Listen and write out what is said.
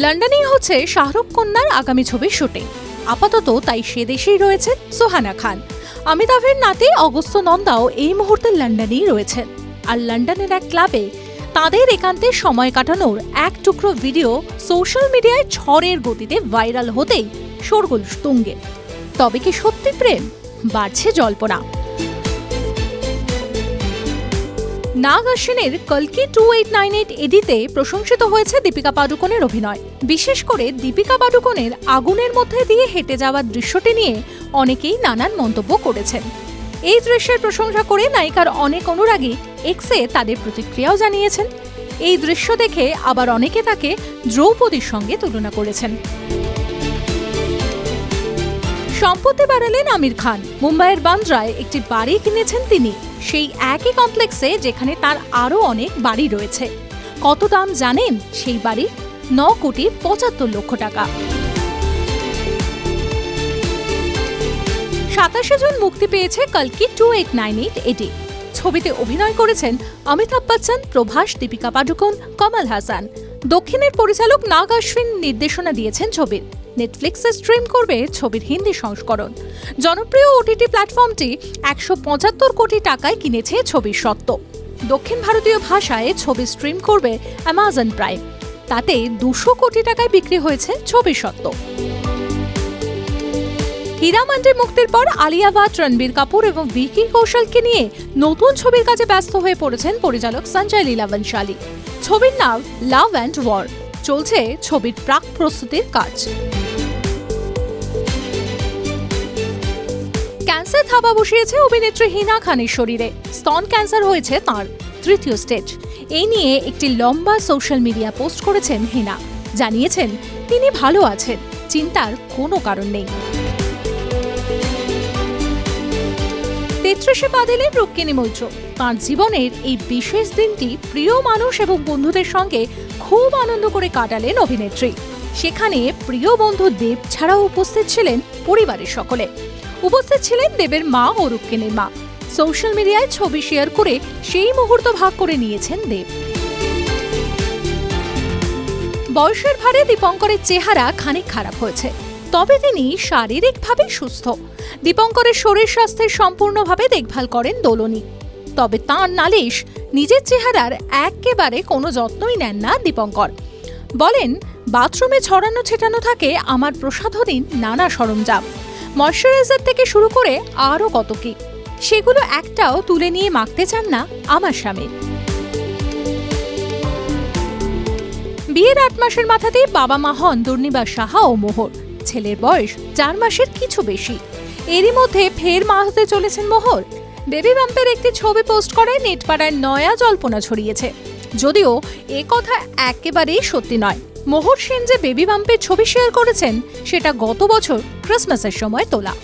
লন্ডনেই হচ্ছে শাহরুখ কন্যার আগামী ছবির শুটিং। আপাতত তাই সে দেশেই রয়েছেন সোহানা খান। অমিতাভের নাতি অগস্ত্য নন্দাও এই মুহূর্তে লন্ডনেই রয়েছেন। আর লন্ডনের এক ক্লাবে তাদের একান্তে সময় কাটানোর এক টুকরো ভিডিও সোশ্যাল মিডিয়ায় ঝড়ের গতিতে ভাইরাল হতেই শোরগোল তুঙ্গে। তবে কি সত্যি প্রেম? বাড়ছে জল্পনা। নাগ আশ্বিনের কলকি টু এইট নাইন এইট এডিতে প্রশংসিত হয়েছে দীপিকা পাডুকোনের অভিনয়। বিশেষ করে দীপিকা পাডুকোনের আগুনের মধ্যে দিয়ে হেঁটে যাওয়ার দৃশ্যটি নিয়ে অনেকেই নানান মন্তব্য করেছেন। এই দৃশ্যের প্রশংসা করে নায়িকার অনেক অনুরাগী এক্সে তাদের প্রতিক্রিয়াও জানিয়েছেন। এই দৃশ্য দেখে আবার অনেকে তাকে দ্রৌপদীর সঙ্গে তুলনা করেছেন। সম্পত্তি বাড়ালেন আমির খান। মুম্বাইয়ের বান্দ্রায় একটি বাড়ি কিনেছেন তিনি। সেই একই কমপ্লেক্সে যেখানে তার আরও অনেক বাড়ি রয়েছে। কত দাম জানেন? সেই বাড়ি ন কোটি পঁচাত্তর লক্ষ টাকা। সাতাশে জুন মুক্তি পেয়েছে কালকি টু এইট নাইন এইট এটি। ছবিতে অভিনয় করেছেন অমিতাভ বচ্চন, প্রভাস, দীপিকা পাডুকোন, কমল হাসান। দক্ষিণের পরিচালক নাগ অশ্বিন নির্দেশনা দিয়েছেন ছবির। নেটফ্লিক্সে স্ট্রিম করবে ছবির হিন্দি সংস্করণ। জনপ্রিয় ওটিটি প্ল্যাটফর্মটি একশো পঁচাত্তর কোটি টাকায় কিনেছে ছবির সত্ত্ব দক্ষিণ ভারতীয় ভাষায় ছবি স্ট্রিম করবে অ্যামাজন প্রাইম তাতে দুশো কোটি টাকায় বিক্রি হয়েছে ছবির সত্ত্ব হীরা মান্ডির মুক্তির পর আলিয়া ভাট রণবীর কাপুর এবং ভিকি কৌশলকে নিয়ে নতুন ছবির কাজে ব্যস্ত হয়ে পড়েছেন পরিচালক সঞ্জয় লীলা বনশালী ছবির নাম লাভ অ্যান্ড ওয়ার চলছে ছবির প্রাক প্রস্তুতির কাজ। ক্যান্সার থাবা বসিয়েছে অভিনেত্রী হিনা খানের শরীরে। স্তন ক্যান্সার হয়েছে তার তৃতীয় স্টেজ। এই নিয়ে একটি লম্বা সোশ্যাল মিডিয়া পোস্ট করেছেন হিনা। জানিয়েছেন, তিনি ভালো আছেন, চিন্তার কোনো কারণ নেই। তেত্রিশে পা দিলেন রুক্মিণী মৈত্র তাঁর জীবনের এই বিশেষ দিনটি প্রিয় মানুষ এবং বন্ধুদের সঙ্গে খুব আনন্দ করে কাটালেন অভিনেত্রী। সেখানে প্রিয় বন্ধু দেব ছাড়াও উপস্থিত ছিলেন পরিবারের সকলে। উপস্থিত ছিলেন দেবের মা ও রুক্মিণীর মা। সোশ্যাল মিডিয়ায় ছবি শেয়ার করে সেই মুহূর্ত ভাগ করে নিয়েছেন দেব। বয়সের ভারে দীপঙ্করের চেহারা খানিক খারাপ হয়েছে। তবে তিনি শারীরিকভাবে সুস্থ। দীপঙ্করের শরীর স্বাস্থ্যের সম্পূর্ণভাবে দেখভাল করেন দোলনি। তবে তাঁর নালিশ, নিজের চেহারার একেবারে কোনো যত্নই নেন না দীপঙ্কর। বলেন, বাথরুমে ছড়ানো ছেটানো থাকে, আমার প্রসাধনীর নানা সরঞ্জাম। ময়শ্চারাইজার থেকে শুরু করে আরও কত কি, সেগুলো একটাও তুলে নিয়ে মাখতে চান না আমার স্বামী। বিয়ের আট মাসের মাথাতেই বাবা মা হন দুর্নিবার সাহা ও মোহর। ছেলের বয়স চার মাসের কিছু বেশি। এরই মধ্যে ফের মা হতে চলেছেন মোহর। বেবি বাম্পের একটি ছবি পোস্ট করে নেটপাড়ায় নয়া জল্পনা ছড়িয়েছে। যদিও এ কথা একেবারেই সত্যি নয়। মোহর সেন যে বেবি বাম্পের ছবি শেয়ার করেছেন সেটা গত বছর ক্রিসমাসের সময় তোলা।